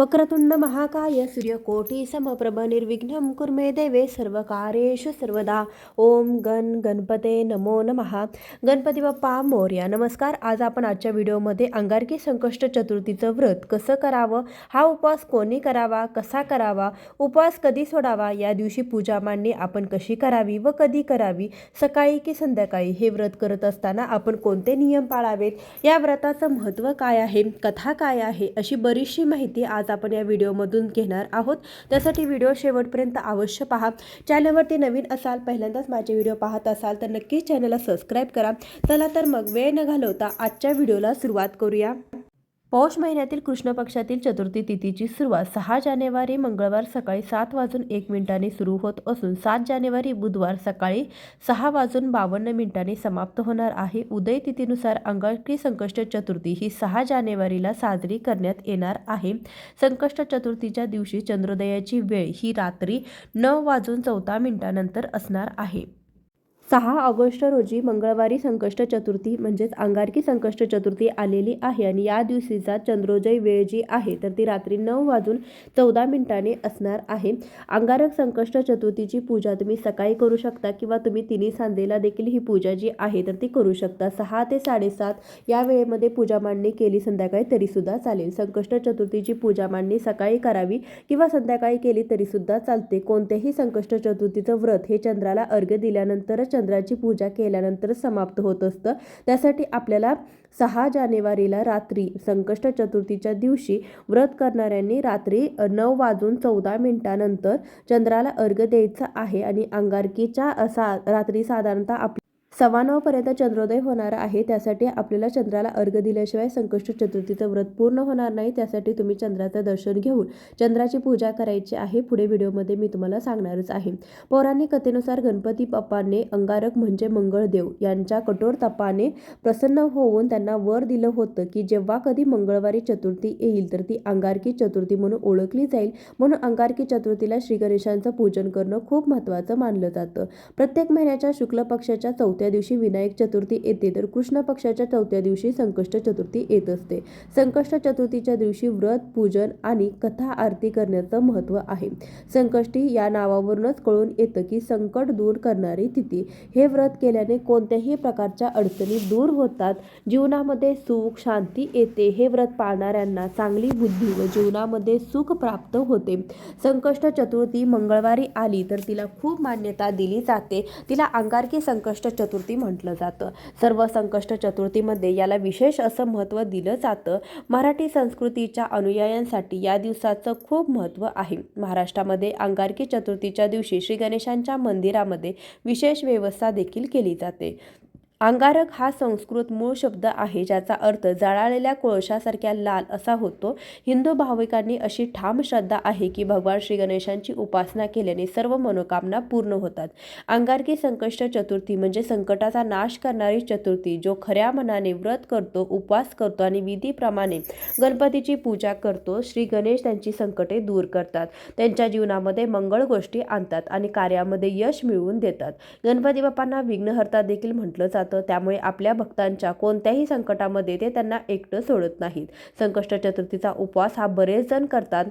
वक्रतुंड महाकाय सूर्यकोटी समप्रभ निर्विघ्न कुर्मे देवे सर्वकार्येषु सर्वदा। ओम गण गणपते नमो नमः। गणपती बाप्पा मोर्या नमस्कार. आज आपण आजच्या व्हिडिओमध्ये अंगारकी संकष्ट चतुर्थीचं व्रत कसं करावं हा उपवास कोणी करावा कसा करावा उपवास कधी सोडावा या दिवशी पूजा मांडणी आपण कशी करावी व कधी करावी सकाळी की संध्याकाळी हे व्रत करत असताना आपण कोणते नियम पाळावेत या व्रताचं महत्त्व काय आहे कथा काय आहे अशी बरीचशी माहिती आज आपण या व्हिडिओमधून घेणार आहोत. त्यासाठी व्हिडिओ शेवटपर्यंत अवश्य पहा. चॅनलवरती नवीन असाल पहिल्यांदाच माझे व्हिडिओ पाहत असाल तर नक्कीच चॅनलला सबस्क्राईब करा. चला तर मग वेळ न घालवता आजच्या व्हिडिओला सुरुवात करूया. पौष महिन्यातील कृष्ण पक्षातील चतुर्थी तिथीची सुरुवात सहा जानेवारी मंगळवार सकाळी सात वाजून एक मिनिटांनी सुरू होत असून सात जानेवारी बुधवार सकाळी सहा वाजून बावन्न मिनिटांनी समाप्त होणार आहे. उदय तिथीनुसार अंगारकी संकष्ट चतुर्थी ही सहा जानेवारीला साजरी करण्यात येणार आहे. संकष्ट चतुर्थीच्या दिवशी चंद्रोदयाची वेळ ही रात्री नऊ वाजून चौदा मिनिटानंतर असणार आहे. सहा ऑगस्ट रोजी मंगळवारी संकष्ट चतुर्थी म्हणजेच अंगारकी संकष्ट चतुर्थी आलेली आहे आणि या दिवशीचा चंद्रोदय वेळ जी आहे तर ती रात्री नऊ वाजून चौदा मिनिटांनी असणार आहे. अंगारक संकष्ट चतुर्थीची पूजा तुम्ही सकाळी करू शकता किंवा तुम्ही तिन्ही सांजेला देखील ही पूजा जी आहे तर ती करू शकता. सहा ते साडेसात या वेळेमध्ये पूजा मांडणी केली संध्याकाळी तरीसुद्धा चालेल. संकष्ट चतुर्थीची पूजा मांडणी सकाळी करावी किंवा संध्याकाळी केली तरीसुद्धा चालते. कोणत्याही संकष्ट चतुर्थीचं व्रत हे चंद्राला अर्घ्य दिल्यानंतरच चंद्राची पूजा केल्यानंतर समाप्त होत असतं. त्यासाठी आपल्याला सहा जानेवारीला रात्री संकष्ट चतुर्थीच्या दिवशी व्रत करणाऱ्यांनी रात्री नऊ वाजून चौदा मिनिटानंतर चंद्राला अर्घ्य द्यायचं आहे आणि अंगारकीच्या सा रात्री साधारणतः आप सव्वा नऊपर्यंत चंद्रोदय होणार आहे. त्यासाठी आपल्याला चंद्राला अर्घ दिल्याशिवाय संकष्ट चतुर्थीचं व्रत पूर्ण होणार नाही. त्यासाठी तुम्ही चंद्राचं दर्शन घेऊन चंद्राची पूजा करायची आहे. पुढे व्हिडिओमध्ये मी तुम्हाला सांगणारच आहे. पौराणिक कथेनुसार गणपती बाप्पाने अंगारक म्हणजे मंगळदेव यांच्या कठोर तपाने प्रसन्न होऊन त्यांना वर दिलं होतं की जेव्हा कधी मंगळवारी चतुर्थी येईल तर ती अंगारकी चतुर्थी म्हणून ओळखली जाईल. म्हणून अंगारकी चतुर्थीला श्री गणेशांचं पूजन करणं खूप महत्त्वाचं मानलं जातं. प्रत्येक महिन्याच्या शुक्ल पक्षाच्या चौथ्या दिवशी विनायक चतुर्थी येते तर कृष्ण पक्षाच्या चौथ्या दिवशी संकष्ट चतुर्थी येत असते. संकष्ट चतुर्थीच्या दिवशी व्रत पूजन आणि कथा आरती करण्याचं महत्त्व आहे. संकष्टी या नावावरूनच कळून येतं की संकट दूर करणारी तिथी. हे व्रत केल्याने कोणत्याही प्रकारच्या अडचणी दूर होतात. जीवनामध्ये सुख शांती येते. हे व्रत पाळणाऱ्यांना चांगली बुद्धी व जीवनामध्ये सुख प्राप्त होते. संकष्ट चतुर्थी मंगळवारी आली तर तिला खूप मान्यता दिली जाते. तिला अंगारकी संकष्ट चतुर्थी म्हटलं जातं. सर्व संकष्ट चतुर्थीमध्ये याला विशेष असं महत्त्व दिलं जातं. मराठी संस्कृतीच्या अनुयायांसाठी या दिवसाचं खूप महत्त्व आहे. महाराष्ट्रामध्ये अंगारकी चतुर्थीच्या दिवशी श्री गणेशांच्या मंदिरामध्ये विशेष व्यवस्था देखील केली जाते. अंगारक हा संस्कृत मूळ शब्द आहे ज्याचा अर्थ जळालेल्या कोळशासारख्या लाल असा होतो. हिंदू भाविकांनी अशी ठाम श्रद्धा आहे की भगवान श्री गणेशांची उपासना केल्याने सर्व मनोकामना पूर्ण होतात. अंगारकी संकष्ट चतुर्थी म्हणजे संकटाचा नाश करणारी चतुर्थी जो खऱ्या मनाने व्रत करतो उपवास करतो आणि विधीप्रमाणे गणपतीची पूजा करतो. श्री गणेश त्यांची संकटे दूर करतात. त्यांच्या जीवनामध्ये मंगळ गोष्टी आणतात आणि कार्यामध्ये यश मिळवून देतात. गणपती बाप्पांना विघ्नहर्ता देखील म्हटलं जातं. त्यामुळे आपल्या भक्तांच्या कोणत्याही संकटामध्ये ते त्यांना एकटं सोडत नाहीत. संकष्ट चतुर्थीचा उपवास हा बरेच जण करतात.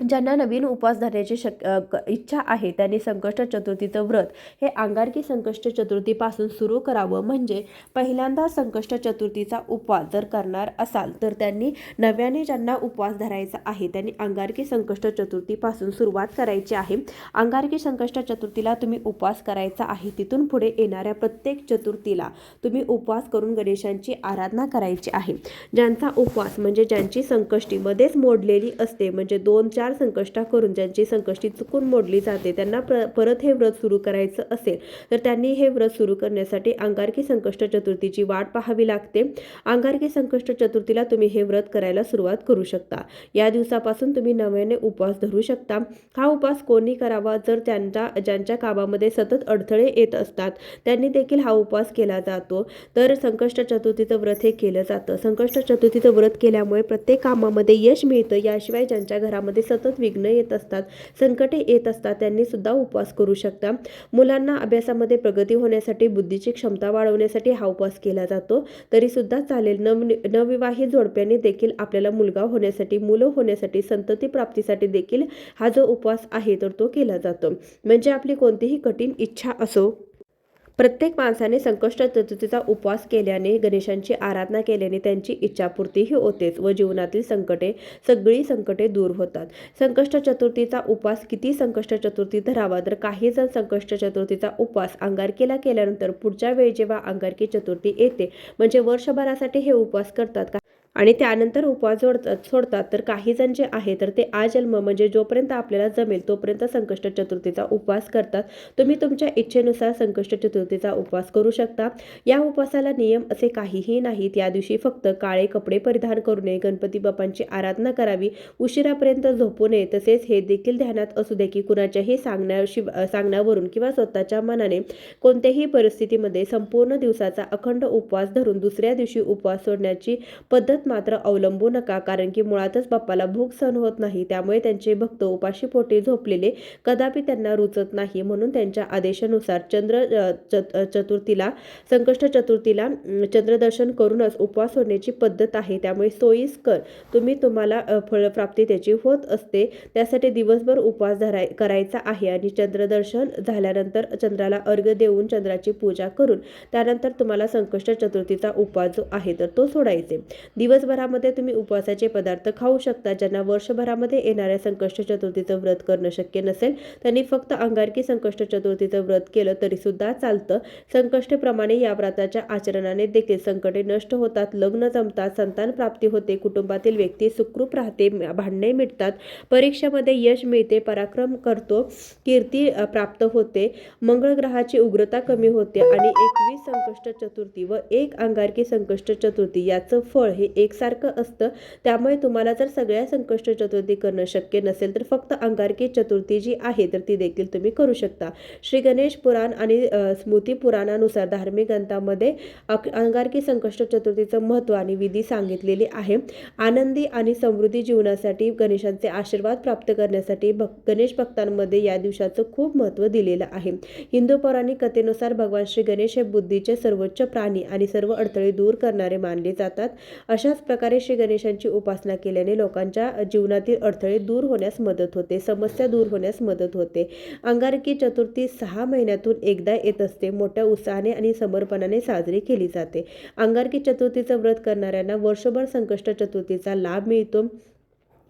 ज्यांना नवीन उपवास धरण्याची शक क- इच्छा आहे त्यांनी संकष्ट चतुर्थीचं व्रत हे अंगारकी संकष्ट चतुर्थीपासून सुरू करावं. म्हणजे पहिल्यांदा संकष्ट चतुर्थीचा उपवास जर करणार असाल तर त्यांनी नव्याने ज्यांना उपवास धरायचा आहे त्यांनी अंगारकी संकष्ट चतुर्थीपासून सुरुवात करायची आहे. अंगारकी संकष्ट चतुर्थीला तुम्ही उपवास करायचा आहे तिथून पुढे येणाऱ्या प्रत्येक चतुर्थीला तुम्ही उपवास करून गणेशांची आराधना करायची आहे. ज्यांचा उपवास म्हणजे ज्यांची संकष्टीमध्येच मोडलेली असते म्हणजे दोन चार संकष्टा करून ज्यांची संकष्टी चुकून मोडली जाते त्यांना प्र परत हे व्रत सुरू करायचं असेल तर त्यांनी हे व्रत सुरू करण्यासाठी अंगारकी संकष्ट चतुर्थीची वाट पाहावी लागते. अंगारकी संकष्ट चतुर्थीला तुम्ही हे व्रत करायला सुरुवात करू शकता. या दिवसापासून तुम्ही नव्याने उपवास धरू शकता. हा उपवास कोणी करावा? जर त्यांच्या ज्यांच्या कामामध्ये सतत अडथळे येत असतात त्यांनी देखील हा उपवास केला जातो. तर संकष्ट चतुर्थीचं व्रत हे केलं जातं. संकष्ट चतुर्थीचं व्रत केल्यामुळे प्रत्येक कामामध्ये यश मिळतं. याशिवाय ज्यांच्या घरामध्ये सतत विघ्न येत असतात संकटे येत असतात त्यांनी सुद्धा उपवास करू शकता. मुलांना अभ्यासामध्ये प्रगती होण्यासाठी बुद्धीची क्षमता वाढवण्यासाठी हा उपवास केला जातो. तरी सुद्धा चालेल. नव नवविवाहित जोडप्याने देखील आपल्याला मुलगा होण्यासाठी मुलं होण्यासाठी संतती प्राप्तीसाठी देखील हा जो उपवास आहे तर तो केला जातो. म्हणजे आपली कोणतीही कठीण इच्छा असो प्रत्येक माणसाने संकष्ट चतुर्थीचा उपवास केल्याने गणेशांची आराधना केल्याने त्यांची इच्छापूर्तीही होतेच व जीवनातील संकटे सगळी संकटे दूर होतात. संकष्ट चतुर्थीचा उपवास किती संकष्ट चतुर्थी धरावा? तर काही जण संकष्ट चतुर्थीचा उपवास अंगारकीला केल्यानंतर पुढच्या वेळी जेव्हा अंगारकी चतुर्थी येते म्हणजे वर्षभरासाठी हे उपवास करतात. का आणि त्यानंतर उपवास जोडतात सोडतात. तर काही जण जे आहे तर ते आजन्म म्हणजे जोपर्यंत आपल्याला जमेल तोपर्यंत संकष्ट चतुर्थीचा उपवास करतात. तुम्ही तुमच्या इच्छेनुसार संकष्ट चतुर्थीचा उपवास करू शकता. या उपवासाला नियम असे काहीही नाहीत. या दिवशी फक्त काळे कपडे परिधान करू नये. गणपती बाप्पांची आराधना करावी. उशिरापर्यंत झोपू नये. तसेच हे देखील ध्यानात असू दे की कुणाच्याही सांगण्याशी सांगण्यावरून किंवा स्वतःच्या मनाने कोणत्याही परिस्थितीमध्ये संपूर्ण दिवसाचा अखंड उपवास धरून दुसऱ्या दिवशी उपवास सोडण्याची पद्धत मात्र अवलंबू नका कारण की मुळातच बाप्पाला भूक सहन होत नाही. त्यामुळे त्यांचे भक्त उपाशी पोटी झोपलेले कदापि त्यांना रुचत नाही. म्हणून त्यांच्या आदेशानुसार चंद्र चतुर्थीला संकष्ट चतुर्थीला चंद्रदर्शन करूनच उपवास सोडण्याची पद्धत आहे. त्यामुळे सोयीस्कर तुम्ही तुम्हाला फळप्राप्ती त्याची होत असते त्यासाठी दिवसभर उपवास धराय करायचा आहे. आणि चंद्रदर्शन झाल्यानंतर चंद्राला अर्घ्य देऊन चंद्राची पूजा करून त्यानंतर तुम्हाला संकष्ट चतुर्थीचा उपवास जो आहे तर तो सोडायचे. दिवसभरामध्ये तुम्ही उपवासाचे पदार्थ खाऊ शकता ज्यांना वर्षभरामध्ये येणाऱ्या संकष्ट चतुर्थीचं व्रत करणं शक्य नसेल. त्यांनी फक्त अंगारकी संकष्ट चतुर्थीचं व्रत केलं तरी सुद्धा चालतं संकष्टप्रमाणे या व्रताच्या आचरणाने देखील संकटे नष्ट होतात. लग्न जमतात संतान प्राप्ती होते कुटुंबातील व्यक्ती सुखरूप राहते भांडणे मिटतात परीक्षेमध्ये यश मिळते पराक्रम करतो कीर्ती प्राप्त होते मंगळ ग्रहाची उग्रता कमी होते आणि एकवीस संकष्ट चतुर्थी व एक अंगारकी संकष्ट चतुर्थी याचं फळ हे एकसारखं असतं. त्यामुळे तुम्हाला जर सगळ्या संकष्ट चतुर्थी करणं शक्य नसेल तर फक्त अंगारकी चतुर्थी जी आहे तर ती देखील तुम्ही करू शकता. श्री गणेश पुराण आणि स्मृती पुराणानुसार धार्मिक ग्रंथामध्ये अंगारकी संकष्ट चतुर्थीचं महत्त्व आणि विधी सांगितलेली आहे. आनंदी आणि समृद्धी जीवनासाठी गणेशांचे आशीर्वाद प्राप्त करण्यासाठी भक गणेश भक्तांमध्ये या दिवसाचं खूप महत्त्व दिलेलं आहे. हिंदू पौराणिक कथेनुसार भगवान श्री गणेश हे बुद्धीचे सर्वोच्च प्राणी आणि सर्व अडथळे दूर करणारे मानले जातात. अशा अशाच प्रकारे श्री गणेशांची उपासना केल्याने लोकांच्या जीवनातील अडथळे दूर होण्यास मदत होते समस्या दूर होण्यास मदत होते. अंगारकी चतुर्थी सहा महिन्यातून एकदा येत असते. मोठ्या उत्साहाने आणि समर्पणाने साजरी केली जाते. अंगारकी चतुर्थीचं व्रत करणाऱ्यांना वर्षभर संकष्ट चतुर्थीचा लाभ मिळतो.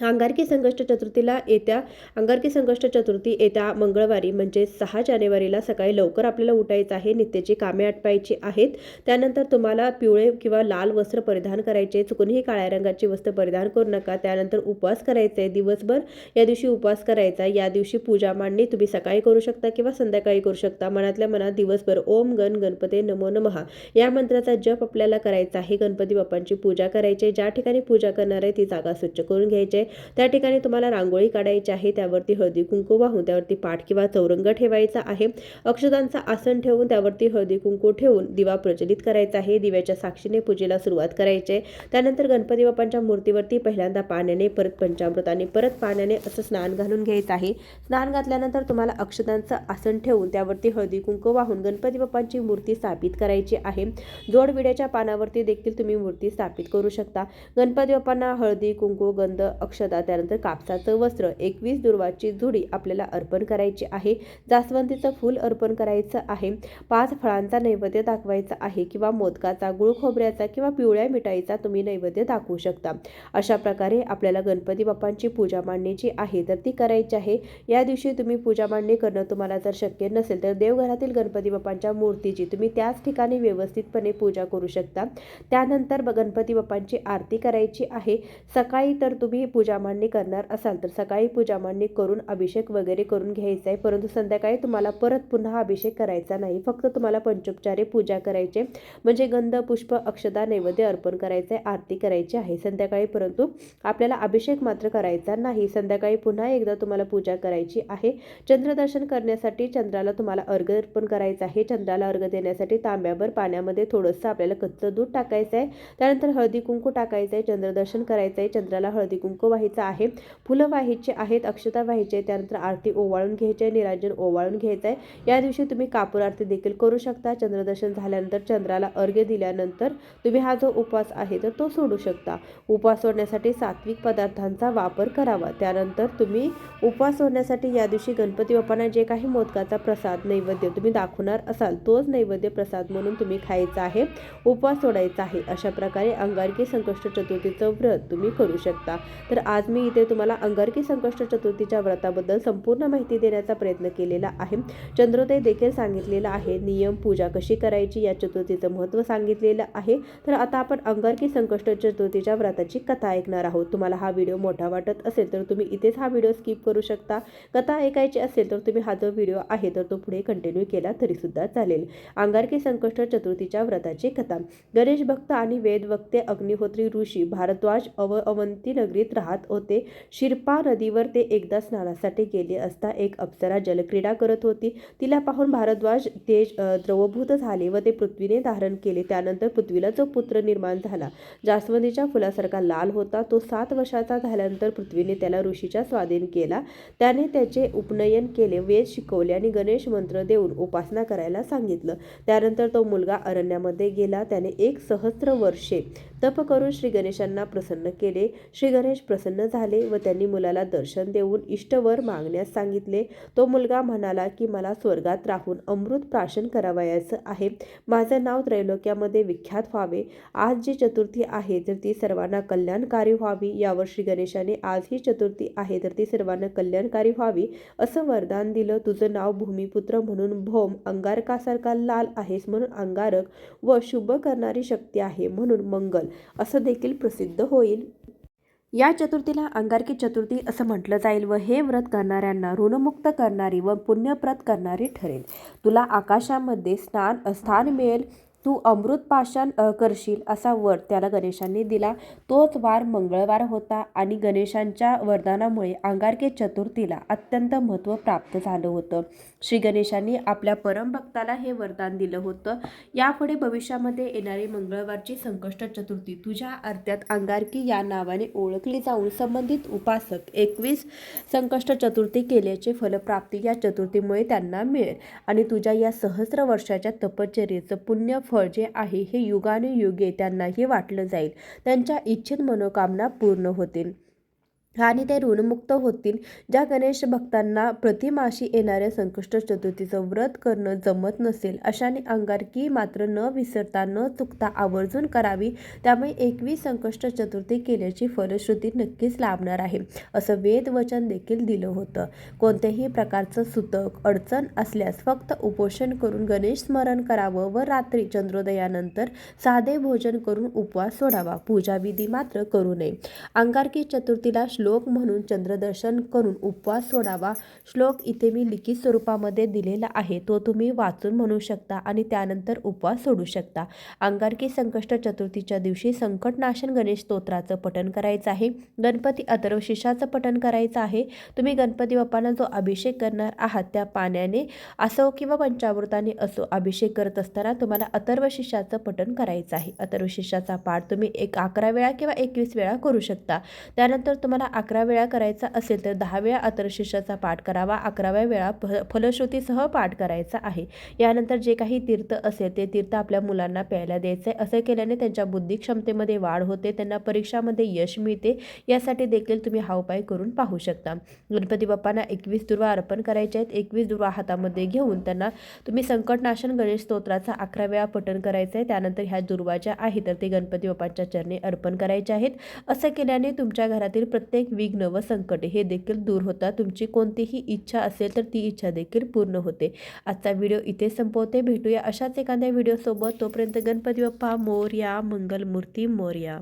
अंगारकी संकष्ट चतुर्थीला येत्या अंगारकी संकष्ट चतुर्थी येत्या मंगळवारी म्हणजे सहा जानेवारीला सकाळी लवकर आपल्याला उठायचं आहे नित्याची कामे आटपायची आहेत. त्यानंतर तुम्हाला पिवळे किंवा लाल वस्त्र परिधान करायचे चुकूनही काळ्या रंगाची वस्त्र परिधान करू नका. त्यानंतर उपवास करायचे आहे दिवसभर या दिवशी उपवास करायचा. या दिवशी पूजा मांडणी तुम्ही सकाळी करू शकता किंवा संध्याकाळी करू शकता. मनातल्या मनात दिवसभर ओम गण गणपते नमो नमः या मंत्राचा जप आपल्याला करायचा आहे. गणपती बाप्पांची पूजा करायची आहे. ज्या ठिकाणी पूजा करणार आहे ती जागा स्वच्छ करून घ्यायची आहे त्या ठिकाणी तुम्हाला रांगोळी काढायची आहे त्यावरती हळदी कुंकू वाहून त्यावरती पाठ किंवा चौरंग ठेवायचा आहे. अक्षदांचा आसन ठेवून त्यावरती हळदी कुंकू ठेवून दिवा प्रज्वलित करायचा आहे. दिव्याच्या साक्षीने पूजेला सुरुवात करायची. त्यानंतर गणपती बाप्पांच्या मूर्तीवरती पहिल्यांदा पाण्याने परत पंचामृताने परत पाण्याने असं स्नान घालून घ्यायचं आहे. स्नान घातल्यानंतर तुम्हाला अक्षदांचं आसन ठेवून त्यावरती हळदी कुंकू वाहून गणपती बाप्पांची मूर्ती स्थापित करायची आहे. जोडविड्याच्या पानावरती देखील तुम्ही मूर्ती स्थापित करू शकता. गणपती बाप्पांना हळदी कुंकू गंध अक्षता त्यानंतर कापसाचं वस्त्र एकवीस दुर्वाची जुडी आपल्याला अर्पण करायची आहे. जास्वंदीचं फूल अर्पण करायचं आहे. पाच फळांचा नैवेद्य दाखवायचा आहे किंवा मोदकाचा गुळ खोबऱ्याचा किंवा पिवळ्या मिठाईचा तुम्ही नैवेद्य दाखवू शकता. अशा प्रकारे आपल्याला गणपती बाप्पांची पूजा मांडण्याची आहे तर ती करायची आहे. या दिवशी तुम्ही पूजा मांडणी करणं तुम्हाला जर शक्य नसेल तर देवघरातील गणपती बाप्पांच्या मूर्तीची तुम्ही त्याच ठिकाणी व्यवस्थितपणे पूजा करू शकता. त्यानंतर गणपती बाप्पांची आरती करायची आहे. सकाळी तर तुम्ही पूजा पूजा मांडणी करणार असाल तर सकाळी पूजा मांडणी करून अभिषेक वगैरे करून घ्यायचा आहे. परंतु संध्याकाळी तुम्हाला परत पुन्हा अभिषेक करायचा नाही. फक्त तुम्हाला पंचोपचारे पूजा करायचे म्हणजे गंध पुष्प अक्षदा नैवेद्य अर्पण करायचे आरती करायची आहे. संध्याकाळी परंतु आपल्याला अभिषेक मात्र करायचा नाही. संध्याकाळी पुन्हा एकदा तुम्हाला पूजा करायची आहे. चंद्रदर्शन करण्यासाठी चंद्राला तुम्हाला अर्घ अर्पण करायचं आहे. चंद्राला अर्घ देण्यासाठी तांब्यावर पाण्यामध्ये थोडंसं आपल्याला कच्चं दूध टाकायचं आहे. त्यानंतर हळदी कुंकू टाकायचं आहे. चंद्रदर्शन करायचं आहे. चंद्राला हळदी कुंकू व्हायचा आहे. फुलं व्हायचे आहेत अक्षता व्हायचे त्यानंतर आरती ओवाळून घ्यायची आहे निरांजन ओवाळून घ्यायचं आहे. या दिवशी तुम्ही कापूर आरती देखील करू शकता. चंद्रदर्शन झाल्यानंतर चंद्राला अर्घ्य दिल्यानंतर तुम्ही हा जो उपवास आहे तर तो सोडू शकता. उपवास सोडण्यासाठी सात्विक पदार्थांचा वापर करावा. त्यानंतर तुम्ही उपवास सोडण्यासाठी या दिवशी गणपती बाप्पांना जे काही मोदकाचा प्रसाद नैवेद्य तुम्ही दाखवणार असाल तोच नैवेद्य प्रसाद म्हणून तुम्ही खायचा आहे उपवास सोडायचा आहे. अशा प्रकारे अंगारकी संकष्ट चतुर्थीचं व्रत तुम्ही करू शकता. तर आज मी इथे तुम्हाला अंगारकी संकष्ट चतुर्थीच्या व्रताबद्दल संपूर्ण माहिती देण्याचा प्रयत्न केलेला आहे. चंद्रोदय देखील सांगितलेला आहे. नियम पूजा कशी करायची या चतुर्थीचं महत्त्व सांगितलेलं आहे. तर आता आपण अंगारकी संकष्ट चतुर्थीच्या व्रताची कथा ऐकणार आहोत. तुम्हाला हा व्हिडिओ मोठा वाटत असेल तर तुम्ही इथेच हा व्हिडिओ स्किप करू शकता. कथा ऐकायची असेल तर तुम्ही हा जो व्हिडिओ आहे तर तो पुढे कंटिन्यू केला तरीसुद्धा चालेल. अंगारकी संकष्ट चतुर्थीच्या व्रताची कथा. गणेश भक्त आणि वेदवक्ते अग्निहोत्री ऋषी भारद्वाज अव अवंती नगरीत राहत होते. शिरपा नदीवर ते एकदा स्नानासाठी गेले असता एक अप्सरा जलक्रीडा करत होती. तिला पाहून भारद्वाज तेज द्रवभूत झाले व ते पृथ्वीने धारण केले. त्यानंतर पृथ्वीला जो पुत्र निर्माण झाला. जास्वंदीच्या फुलासारखा लाल होता. तो सात वर्षाचा झाल्यानंतर पृथ्वीने त्याला ऋषीच्या स्वाधीन केला. त्याने त्याचे उपनयन केले वेद शिकवले आणि गणेश मंत्र देऊन उपासना करायला सांगितलं. त्यानंतर तो मुलगा अरण्यामध्ये गेला. त्याने एक सहस्र वर्षे तप करून श्री गणेशांना प्रसन्न केले. श्री गणेश प्रसन्न झाले व त्यांनी मुलाला दर्शन देऊन इष्टवर मागण्यास सांगितले. तो मुलगा म्हणाला की मला स्वर्गात राहून अमृत प्राशन करावयाचं आहे. माझं नाव त्रैलोक्यामध्ये विख्यात व्हावे. आज जी चतुर्थी आहे तर ती सर्वांना कल्याणकारी व्हावी. यावर श्री गणेशाने आज ही चतुर्थी आहे तर ती सर्वांना कल्याणकारी व्हावी असं वरदान दिलं. तुझं नाव भूमिपुत्र म्हणून भौम अंगारकासारखा लाल आहेस म्हणून अंगारक व शुभ करणारी शक्ती आहे म्हणून मंगल. असं देखील प्रसिद्ध होईल. या चतुर्थीला अंगारकी चतुर्थी असं म्हटलं जाईल व हे व्रत करणाऱ्यांना ऋणमुक्त करणारी व पुण्यप्रत करणारी ठरेल. तुला आकाशामध्ये स्नान स्थान मिळेल. तू अमृत पाषाण करशील असा वर त्याला गणेशांनी दिला. तोच वार मंगळवार होता आणि गणेशांच्या वरदानामुळे अंगारकी चतुर्थीला अत्यंत महत्त्व प्राप्त झालं होतं. श्री गणेशांनी आपल्या परमभक्ताला हे वरदान दिलं होतं. यापुढे भविष्यामध्ये येणारी मंगळवारची संकष्ट चतुर्थी तुझ्या अर्ध्यात अंगारकी या नावाने ओळखली जाऊन संबंधित उपासक एकवीस संकष्ट चतुर्थी केल्याचे फलप्राप्ती या चतुर्थीमुळे त्यांना मिळेल. आणि तुझ्या या सहस्र वर्षाच्या तपश्चर्येचं पुण्य फळ जे आहे हे युगाने युगे त्यांनाही वाटलं जाईल. त्यांच्या इच्छित मनोकामना पूर्ण होतील. आणि ते ऋणमुक्त होतील. ज्या गणेश भक्तांना प्रतिमाशी येणाऱ्या संकष्ट चतुर्थीचं व्रत करणं जमत नसेल अशाने अंगारकी मात्र न विसरता न चुकता आवर्जून करावी. त्यामुळे एकवीस संकष्ट चतुर्थी केल्याची फलश्रुती नक्कीच लाभणार आहे असं वेद वचन देखील दिलं होतं. कोणत्याही प्रकारचं सुतक अडचण असल्यास फक्त उपोषण करून गणेश स्मरण करावं व रात्री चंद्रोदयानंतर साधे भोजन करून उपवास सोडावा. पूजाविधी मात्र करू नये. अंगारकी चतुर्थीला श्लोक म्हणून चंद्रदर्शन करून उपवास सोडावा. श्लोक इथे मी लिखित स्वरूपामध्ये दिलेला आहे. तो तुम्ही वाचून म्हणू शकता आणि त्यानंतर उपवास सोडू शकता. अंगारकी संकष्ट चतुर्थीच्या दिवशी संकटनाशन गणेश स्तोत्राचं पठण करायचं आहे. गणपती अथर्वशीर्षाचं पठण करायचं आहे. तुम्ही गणपती बाप्पांना जो अभिषेक करणार आहात त्या पाण्याने असो किंवा पंचामृताने असो अभिषेक करत असताना तुम्हाला अथर्वशीर्षाचं पठण करायचं आहे. अथर्वशीर्षाचा पाठ तुम्ही एक अकरा वेळा किंवा एकवीस वेळा करू शकता. त्यानंतर तुम्हाला अकरा वेळा करायचा असेल तर दहा वेळा अथर्वशीर्षाचा पाठ करावा. अकराव्या वेळा फ फलश्रुतीसह पाठ करायचा आहे. यानंतर जे काही तीर्थ असेल ते तीर्थ आपल्या मुलांना प्यायला द्यायचं आहे असं केल्याने त्यांच्या बुद्धी क्षमतेमध्ये वाढ होते. त्यांना परीक्षामध्ये यश मिळते. यासाठी देखील तुम्ही हा उपाय करून पाहू शकता. गणपती बाप्पांना एकवीस दुर्वा अर्पण करायचे आहेत. एकवीस दुर्वा हातामध्ये घेऊन त्यांना तुम्ही संकटनाशन गणेश स्तोत्राचा अकरा वेळा पठण करायचं आहे. त्यानंतर ह्या दुर्वा ज्या आहेत तर ते गणपती बाप्पांच्या चरणी अर्पण करायचे आहेत. असं केल्याने तुमच्या घरातील प्रत्येक विघ्न व संकटे हे देखील दूर होतात. तुमची कोणतीही इच्छा असेल तर ती इच्छा देखील पूर्ण होते. आजचा व्हिडिओ इथे संपवते. भेटूया अशाच एखाद्या व्हिडिओसोबत. तोपर्यंत गणपती बाप्पा मोर्या मंगलमूर्ती मोर्या.